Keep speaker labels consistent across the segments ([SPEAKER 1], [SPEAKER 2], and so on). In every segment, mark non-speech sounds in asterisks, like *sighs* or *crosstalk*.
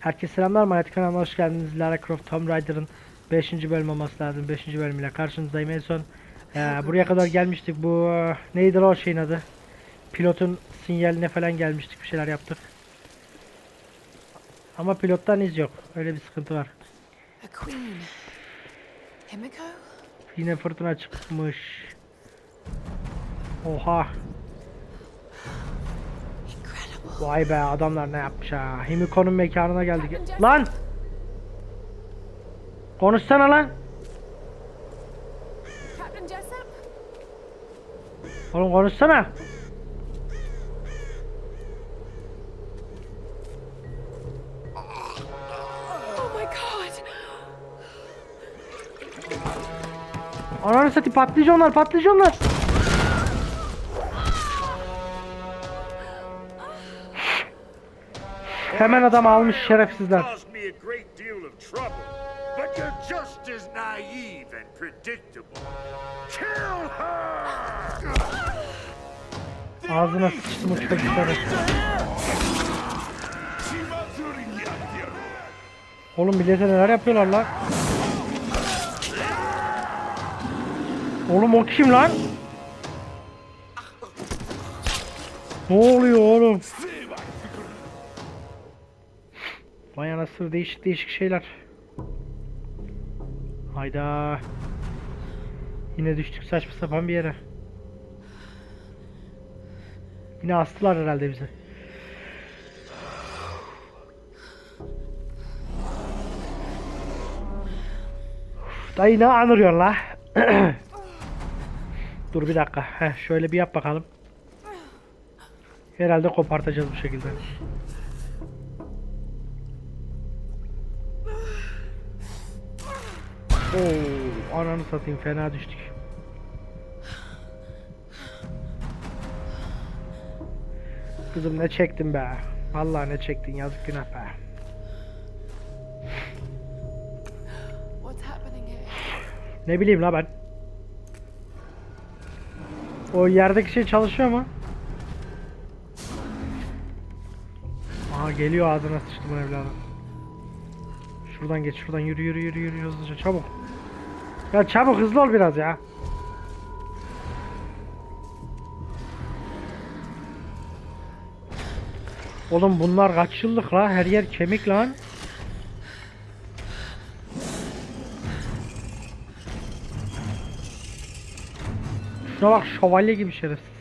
[SPEAKER 1] Herkese selamlar Mayat kanalıma hoş geldiniz. Lara Croft Tomb Raider'ın 5. bölüm olması lazım. 5. bölümüyle karşınızdayım. En son e, *laughs* buraya kadar gelmiştik. Bu e, neydi o şeyin adı? Pilotun sinyaline falan gelmiştik. Bir şeyler yaptık. Ama pilottan iz yok. Öyle bir sıkıntı var. Yine fırtına çıkmış. Oha. Vay be adamlar ne yapmış ha. Himiko'nun mekanına geldik. Lan! Konuşsana lan. Oğlum konuşsana.
[SPEAKER 2] Oh!
[SPEAKER 1] Ananı satayım patlayıcı onlar patlayıcı onlar. Hemen adam almış şerefsizler.
[SPEAKER 3] caused me a great deal of trouble, but you're just as naive and predictable. Kill her!
[SPEAKER 1] Ağzına sıçtım çocukları. Oğlum millete neler yapıyorlar lan? Oğlum o kim lan? Ne oluyor oğlum? Vay anasını değişik değişik şeyler. Hayda. Yine düştük saçma sapan bir yere. Yine astılar herhalde bizi. Dayı ne anırıyorsun la? *clears throat* Dur bir dakika. Heh, şöyle bir yap bakalım. Herhalde kopartacağız bu şekilde. Oo, ananı satayım fena düştük. Kızım ne çektin be? Vallahi ne çektin yazık günah be. Ne bileyim la ben. O yerdeki şey çalışıyor mu? Aha geliyor ağzına sıçtım evladım. Şuradan geç şuradan yürü yürü yürü yürü hızlıca çabuk. Ya çabuk hızlı ol biraz ya. Oğlum bunlar kaç yıllık la her yer kemik lan. Şuna bak şövalye gibi şerefsiz.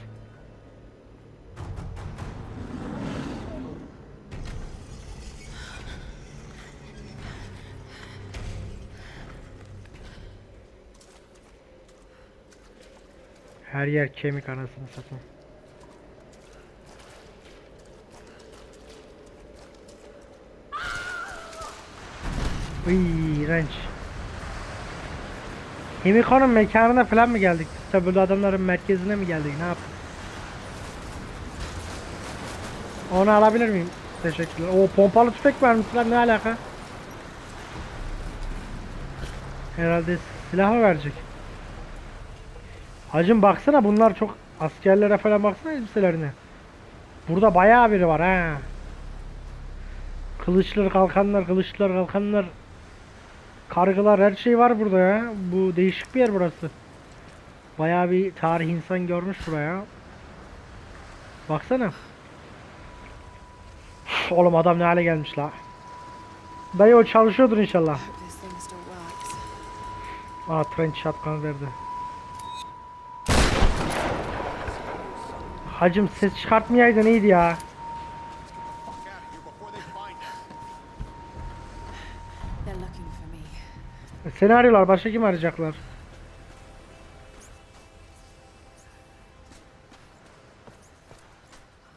[SPEAKER 1] Her yer kemik anasını satayım. İğrenç. Himiko'nun mekanına falan mı geldik? Tabi burada adamların merkezine mi geldik? Ne yaptık? Onu alabilir miyim? Teşekkürler. O pompalı tüfek vermişler ne alaka? Herhalde silah mı verecek? Hacım baksana bunlar çok askerlere falan baksana elbiselerine. Burada bayağı biri var ha. Kılıçlar kalkanlar, kılıçlar kalkanlar. Kargılar her şey var burada ya. Bu değişik bir yer burası. Bayağı bir tarih insan görmüş buraya. Baksana. Üf, Oğlum adam ne hale gelmiş la. Dayı o çalışıyordur inşallah. Aa trench shotgun verdi. Hacım ses çıkartmayaydın iyiydi ya.
[SPEAKER 2] Me.
[SPEAKER 1] Seni arıyorlar başka kim arayacaklar?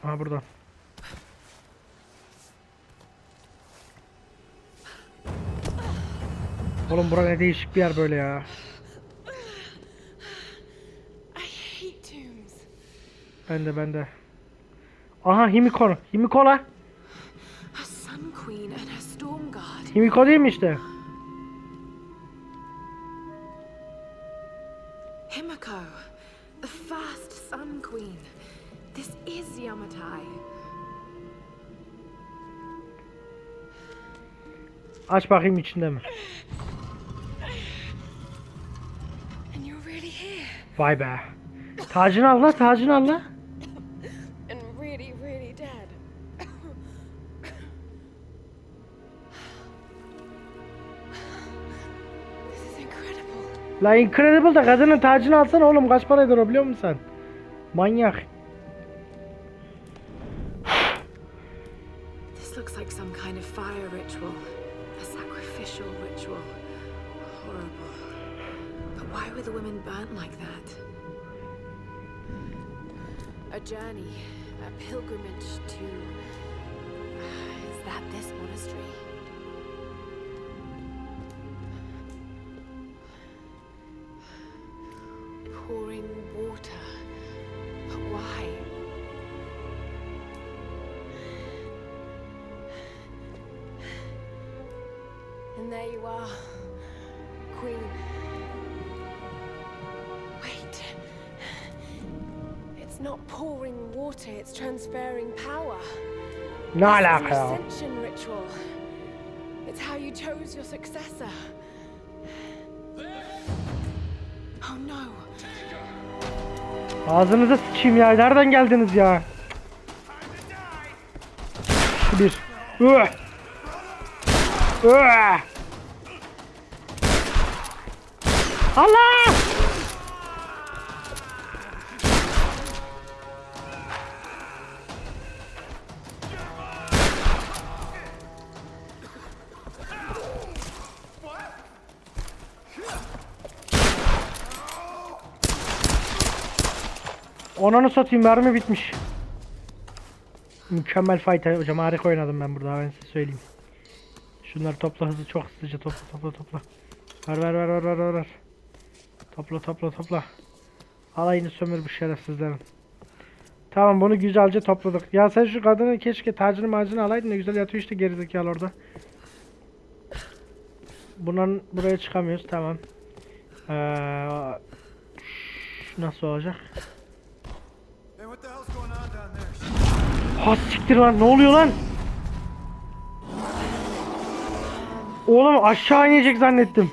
[SPEAKER 1] Ha burada. Oğlum bura ne değişik bir yer böyle ya. Ben de ben de. Aha Himiko. Himiko la. Himiko değil mi işte?
[SPEAKER 2] Himiko, the first sun queen. This is Yamatai.
[SPEAKER 1] Aç bakayım içinde mi?
[SPEAKER 2] And you're really here.
[SPEAKER 1] Vay be. Tacını al la tacını al la. La Incredible da kadının tacını alsana oğlum kaç para eder o biliyor musun sen? Manyak.
[SPEAKER 2] Pouring water. But why? And there you are, Queen. Wait. It's not pouring water, it's transferring power. This is an ascension ritual. It's how you chose your successor.
[SPEAKER 1] Ağzınıza sıçayım ya. Nereden geldiniz ya? Bir. Üh. Üh. Allah! Onanı satayım mermi bitmiş. Mükemmel fight hocam harika oynadım ben burada ben size söyleyeyim. Şunları topla hızlı çok hızlıca topla topla topla. Ver ver ver ver ver ver, ver. Topla topla topla. Alayını sömür bu şerefsizlerin. Tamam bunu güzelce topladık. Ya sen şu kadını keşke tacını macını alaydın da güzel yatıyor işte gerizekalı orada. Bunların buraya çıkamıyoruz tamam. Ee, nasıl olacak? Ha siktir lan ne oluyor lan? Oğlum aşağı inecek zannettim.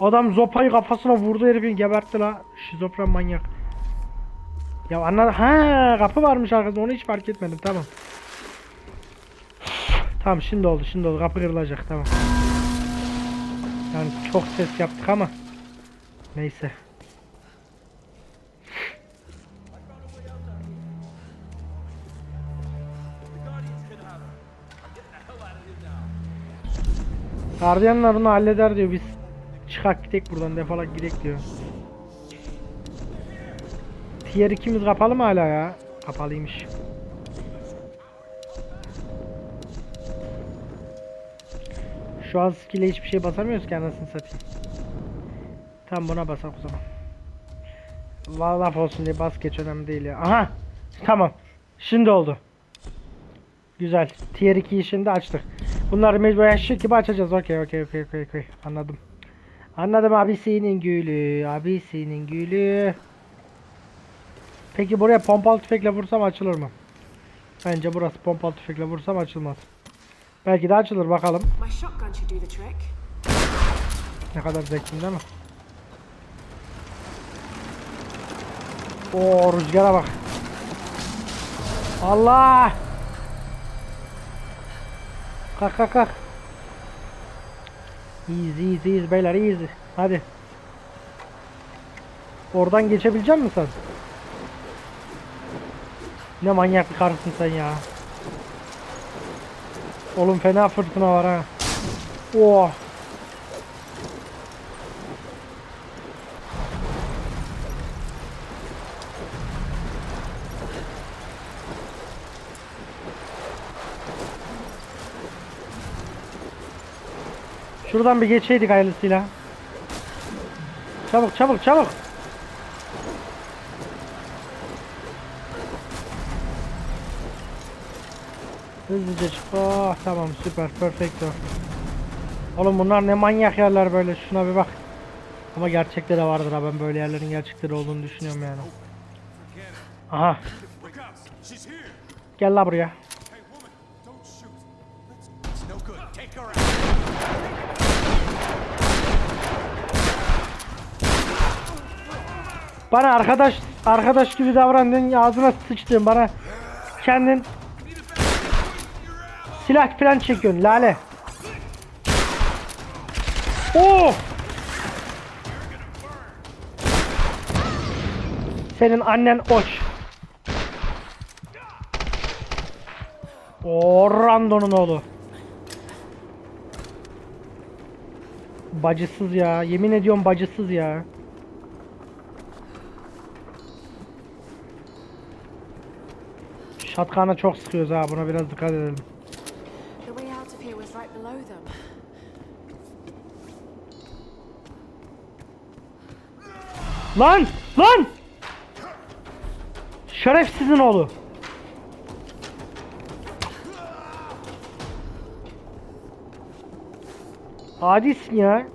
[SPEAKER 1] Adam zopayı kafasına vurdu herifin gebertti la. Şizofren manyak. Ya anladım. Ha kapı varmış arkasında onu hiç fark etmedim tamam. Tamam şimdi oldu şimdi oldu kapı kırılacak tamam. Yani çok ses yaptık ama. Neyse. Gardiyanlar bunu halleder diyor biz çıkak gidek buradan defolak gidek diyor. Tier 2'miz kapalı mı hala ya? Kapalıymış. Şu an skill'e hiçbir şey basamıyoruz ki anasını satayım. Tamam buna basak o zaman. La laf olsun diye bas geç önemli değil ya. Aha! Tamam. Şimdi oldu. Güzel. Tier 2'yi şimdi açtık. Bunları mecbur eşek gibi açacağız. Okey okey okey okey okey. Anladım. Anladım abisinin gülü. Abisinin gülü. Peki buraya pompalı tüfekle vursam açılır mı? Bence burası pompalı tüfekle vursam açılmaz. Belki de açılır bakalım. Ne kadar zevkli değil mi? Oo rüzgara bak. Allah! Kalk kalk kalk. Easy easy easy beyler easy. Hadi. Oradan geçebilecek misin sen? Ne manyak bir karısın sen ya. Oğlum fena fırtına var ha. Oh. Şuradan bir geçeydik hayırlısıyla. Çabuk çabuk çabuk. Hızlıca çık. Oh tamam süper perfecto. Oğlum bunlar ne manyak yerler böyle şuna bir bak. Ama gerçekte de vardır ha ben böyle yerlerin gerçekte de olduğunu düşünüyorum yani. Aha gel la buraya. Bana arkadaş arkadaş gibi davrandın ağzına sıçtın bana kendin silah falan çekiyorsun lale. Oo! Senin annen oç. O Rando'nun oğlu. Bacısız ya. Yemin ediyorum bacısız ya. Şatkana çok sıkıyoruz ha. Buna biraz dikkat edelim. Lan! Lan! Şerefsizin oğlu. Adisin ya.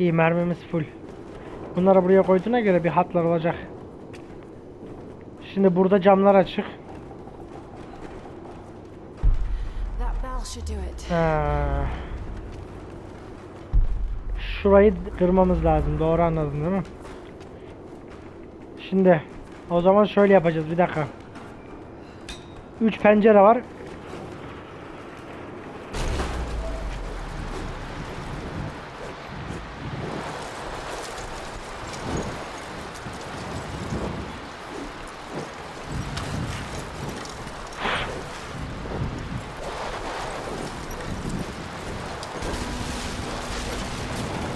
[SPEAKER 1] İyi mermimiz full. Bunları buraya koyduğuna göre bir hatlar olacak. Şimdi burada camlar açık. Ha. Şurayı kırmamız lazım. Doğru anladın değil mi? Şimdi o zaman şöyle yapacağız. Bir dakika. 3 pencere var.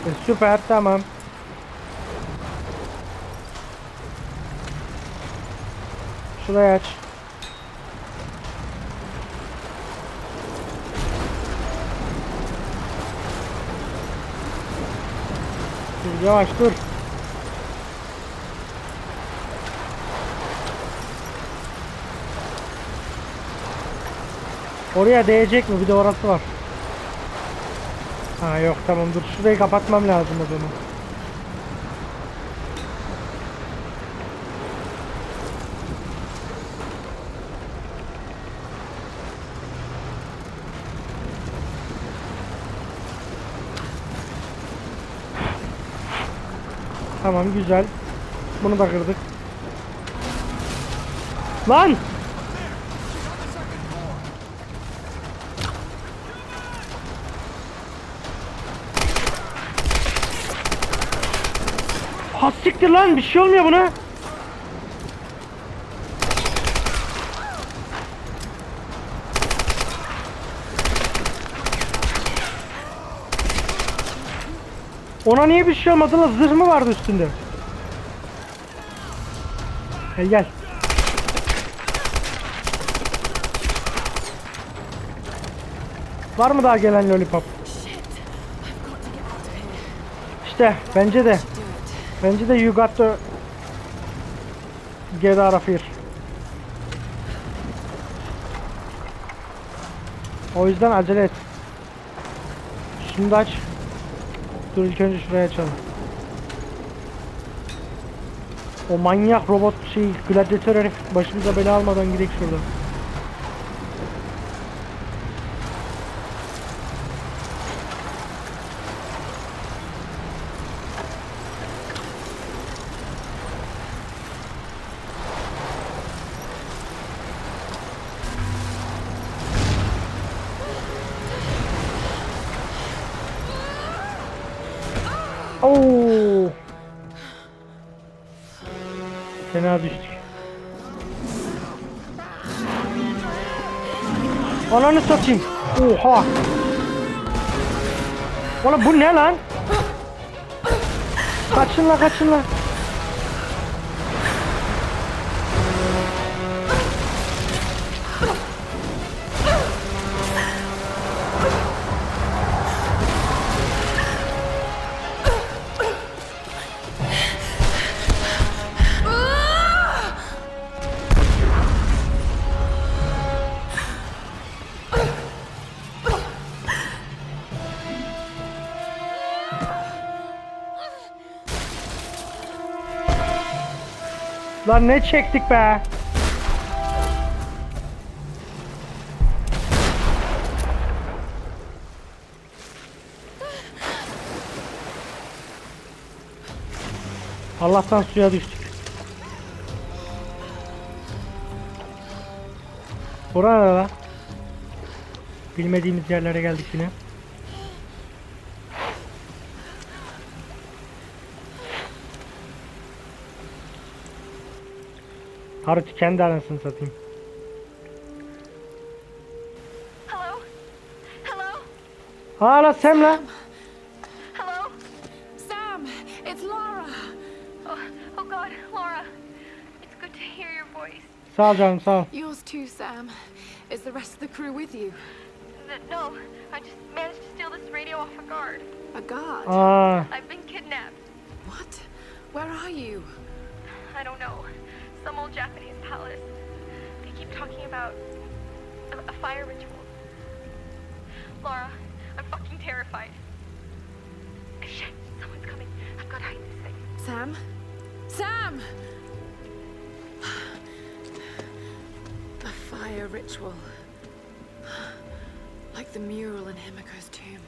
[SPEAKER 1] E, süper tamam. Şurayı aç. Dur, yavaş dur. Oraya değecek mi? Bir de orası var. Ha yok tamam dur şurayı kapatmam lazım o zaman. Tamam güzel. Bunu da kırdık. Lan! Ha siktir lan bir şey olmuyor buna. Ona niye bir şey olmadı lan? Zırh mı vardı üstünde? Gel gel. Var mı daha gelen lollipop? İşte bence de. Bence de you got to get out of here. O yüzden acele et. Şunu da aç. Dur ilk önce şuraya açalım. O manyak robot şey gladyatör herif başımıza bela almadan gidelim şuradan. Fena düştük. Ananı satayım. Oha. Oğlum bu ne lan? Kaçın la kaçın la. Lan ne çektik be? Allah'tan suya düştük. Burada lan. Bilmediğimiz yerlere geldik yine. Haruki kendi anasını satayım.
[SPEAKER 4] Hello? Hello?
[SPEAKER 1] Hala Sam lan.
[SPEAKER 4] Hello?
[SPEAKER 2] Sam, it's Lara.
[SPEAKER 4] Oh, oh God, Laura. It's good to hear your voice.
[SPEAKER 1] Sağ ol canım sağ ol.
[SPEAKER 2] Yours too, Sam. Is the rest of the crew with you?
[SPEAKER 4] No, I just managed to steal this radio off a guard.
[SPEAKER 2] A guard?
[SPEAKER 1] Aa,
[SPEAKER 4] I've been kidnapped.
[SPEAKER 2] What? Where are you?
[SPEAKER 4] I don't know. Some old Japanese palace. They keep talking about a, a fire ritual. Laura, I'm fucking terrified. Shit, someone's coming. I've got to hide this thing.
[SPEAKER 2] Sam? Sam! A fire ritual. Like the mural in Himiko's tomb.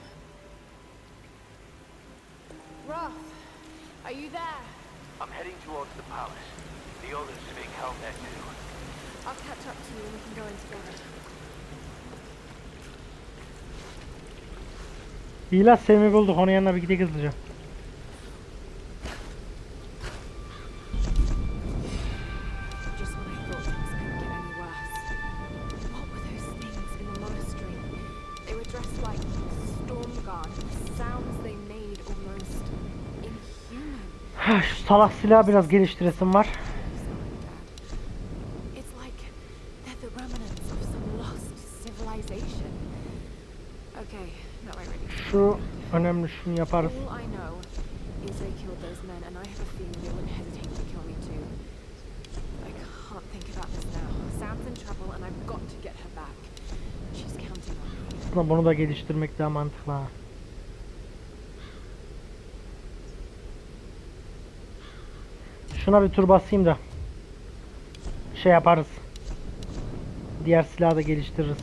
[SPEAKER 2] Roth, are you there?
[SPEAKER 5] I'm heading towards the palace.
[SPEAKER 2] I'll catch up to you and we can go in together.
[SPEAKER 1] iyi lan Sam'i bulduk. Onun yanına bir gidelim hızlıca.
[SPEAKER 2] Just when I thought things couldn't get any worse. What were those things in the monastery? They were dressed like storm guard. The sounds they made almost inhuman.
[SPEAKER 1] Hah, *sighs* Şu salak silahı biraz geliştiresim var.
[SPEAKER 2] It's like they're the remnants of some lost civilization. Okay, no, I really.
[SPEAKER 1] Şu önemli şunu yaparız.
[SPEAKER 2] All I know is they killed those men, and I have a feeling they wouldn't hesitate to kill me too. I can't think about this now. Sam's in trouble, and I've got to get her back. She's counting on me.
[SPEAKER 1] Aslında bunu da geliştirmek daha mantıklı ha. Şuna bir tur basayım da. Şey yaparız. Diğer silahı da geliştiririz.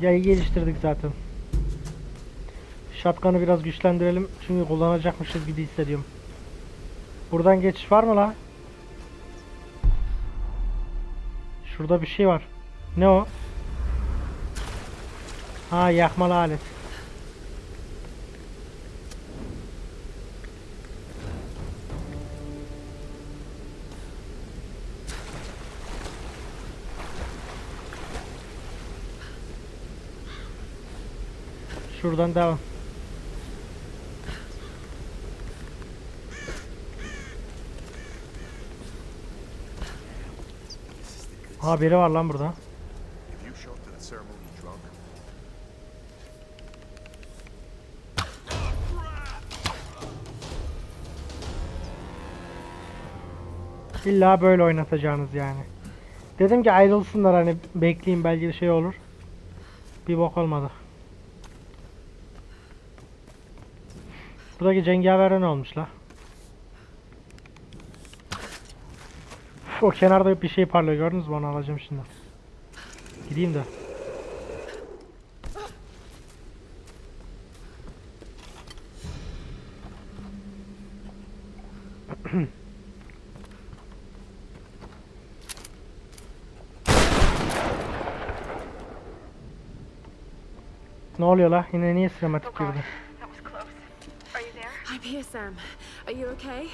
[SPEAKER 1] Yayı geliştirdik zaten. Shotgun'ı biraz güçlendirelim. Çünkü kullanacakmışız gibi hissediyorum. Buradan geçiş var mı la? Şurada bir şey var. Ne o? Ha yakmalı alet. Şuradan devam. Ha biri var lan burada. İlla böyle oynatacağınız yani. Dedim ki ayrılsınlar hani bekleyin belki bir şey olur. Bir bok olmadı. Buradaki cengavere ne olmuş la? O kenarda bir şey parlıyor gördünüz mü onu alacağım şimdi. Gideyim de. *clears throat* Ne oluyor la? Yine niye
[SPEAKER 4] Oh
[SPEAKER 1] sinematik
[SPEAKER 4] God,
[SPEAKER 1] girdi?
[SPEAKER 2] I'm here, Sam. Are you okay?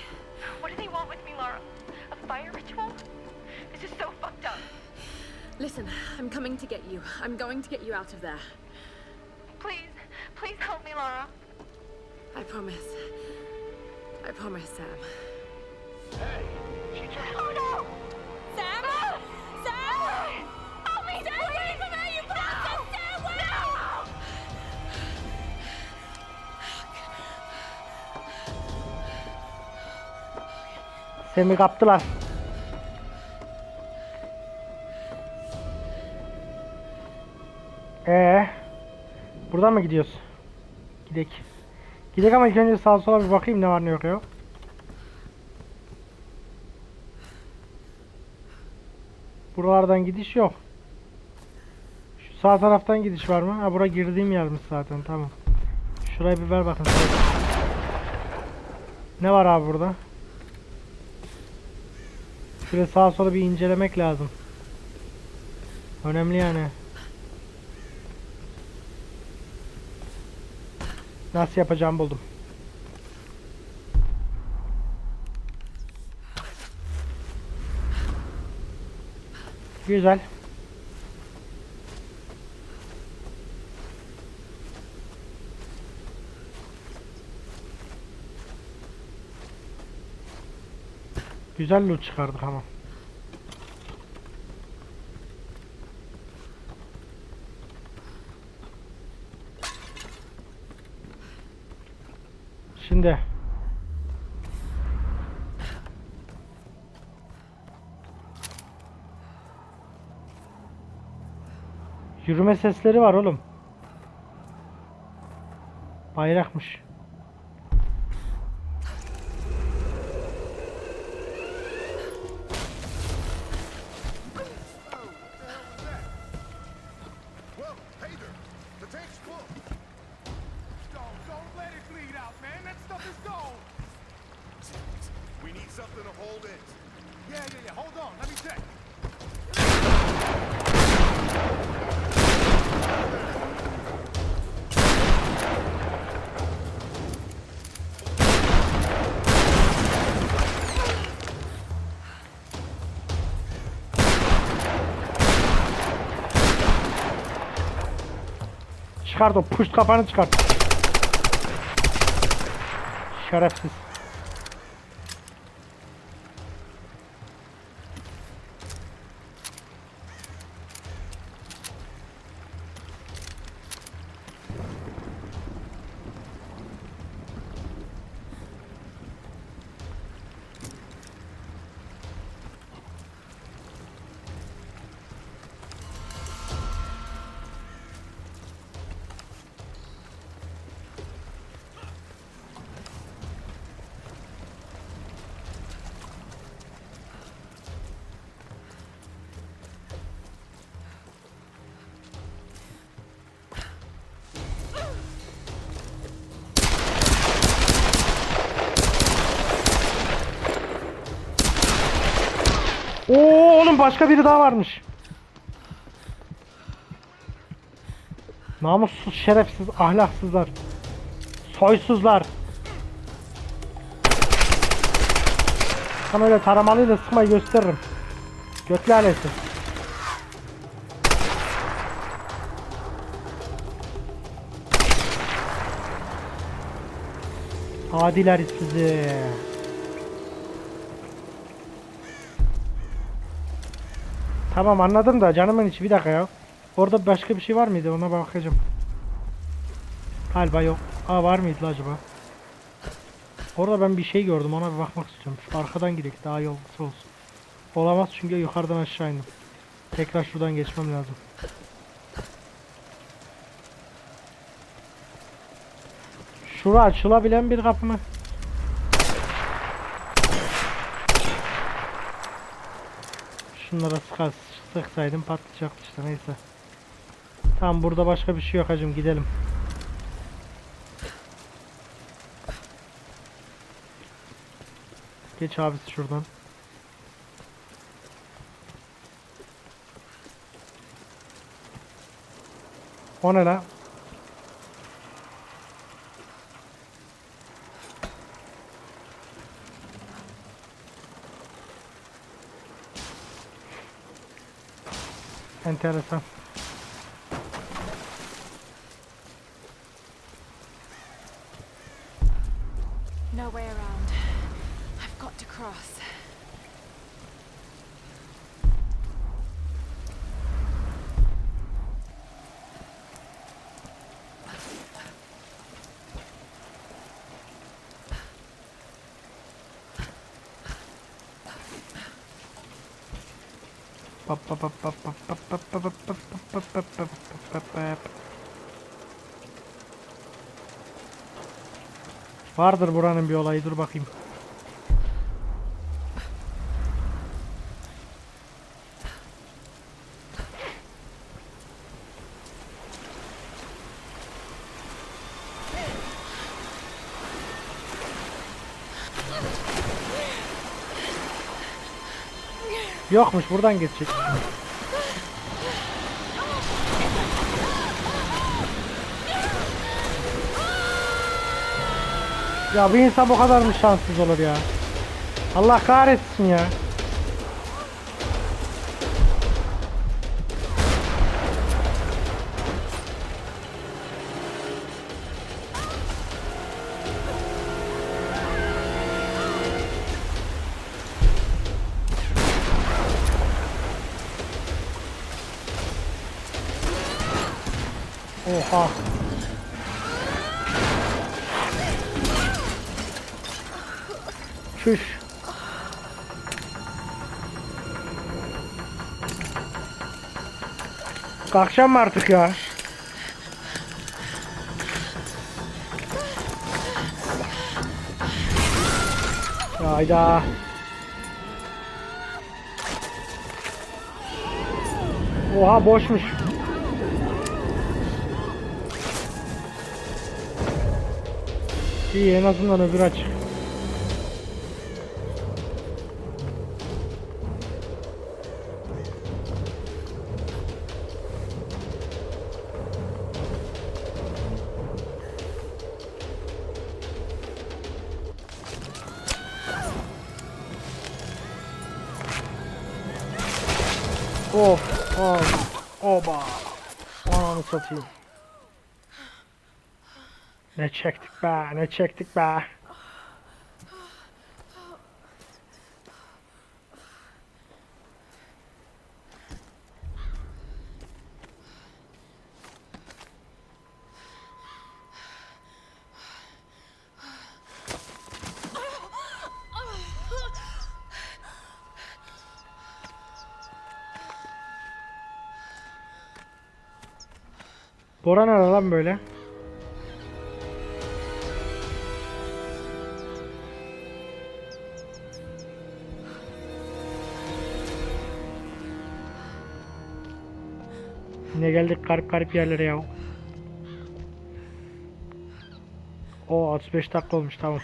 [SPEAKER 4] What do they want with me, Laura? Fire ritual? This is so fucked up.
[SPEAKER 2] Listen, I'm coming to get you. I'm going to get you out of there.
[SPEAKER 4] Please, please help me, Laura.
[SPEAKER 2] I promise. I promise, Sam.
[SPEAKER 5] Hey, she just
[SPEAKER 4] Oh no!
[SPEAKER 1] Semi kaptılar. Ee, buradan mı gidiyoruz? Gidek. Gidek ama ilk önce sağa sola bir bakayım ne var ne yok yok. Buralardan gidiş yok. Şu sağ taraftan gidiş var mı? Ha bura girdiğim yermiş zaten tamam. Şuraya bir ver bakın. Ne var abi burada? Şöyle sağa sola bir incelemek lazım. Önemli yani. Nasıl yapacağımı buldum. Güzel. Güzel loot çıkardık ama. Şimdi Yürüme sesleri var oğlum. Bayrakmış. Çıkart o puşt kafanı çıkart. Şerefsiz. Oo oğlum başka biri daha varmış. Namussuz, şerefsiz, ahlaksızlar. Soysuzlar. Sana öyle taramalıyla sıkmayı gösteririm. Götlü aleti. Adiler sizi. Tamam anladım da canımın içi bir dakika ya. Orada başka bir şey var mıydı ona bakacağım. Galiba yok. Aa var mıydı acaba? Orada ben bir şey gördüm ona bir bakmak istiyorum. Arkadan gidelim daha yolcusu olsun. Olamaz çünkü yukarıdan aşağı indim. Tekrar şuradan geçmem lazım. Şura açılabilen bir kapı mı? Şunlara sıkar, sıksaydım patlayacaktı işte neyse. Tamam burada başka bir şey yok hacım gidelim. Geç abisi şuradan. O ne la? Enteresan.
[SPEAKER 2] No way around. I've got to cross.
[SPEAKER 1] Vardır buranın bir olayı dur bakayım. Yokmuş buradan geçecek. Ya bir insan bu kadar mı şanssız olur ya? Allah kahretsin ya. Oha. Çüş. Kalkacağım artık ya? Hayda. Oha boşmuş. İyi en azından öbür aç. Çektik be, ne çektik be. Bora nerede lan böyle? Geldik garip garip yerlere ya. O 35 dakika olmuş tamam.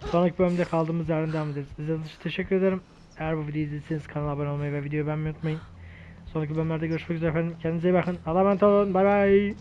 [SPEAKER 1] Sonraki bölümde kaldığımız yerden devam ederiz. İzlediğiniz için teşekkür ederim. Eğer bu videoyu izlediyseniz kanala abone olmayı ve videoyu beğenmeyi unutmayın. Sonraki bölümlerde görüşmek üzere efendim. Kendinize iyi bakın. Allah'a emanet olun. Bay bay.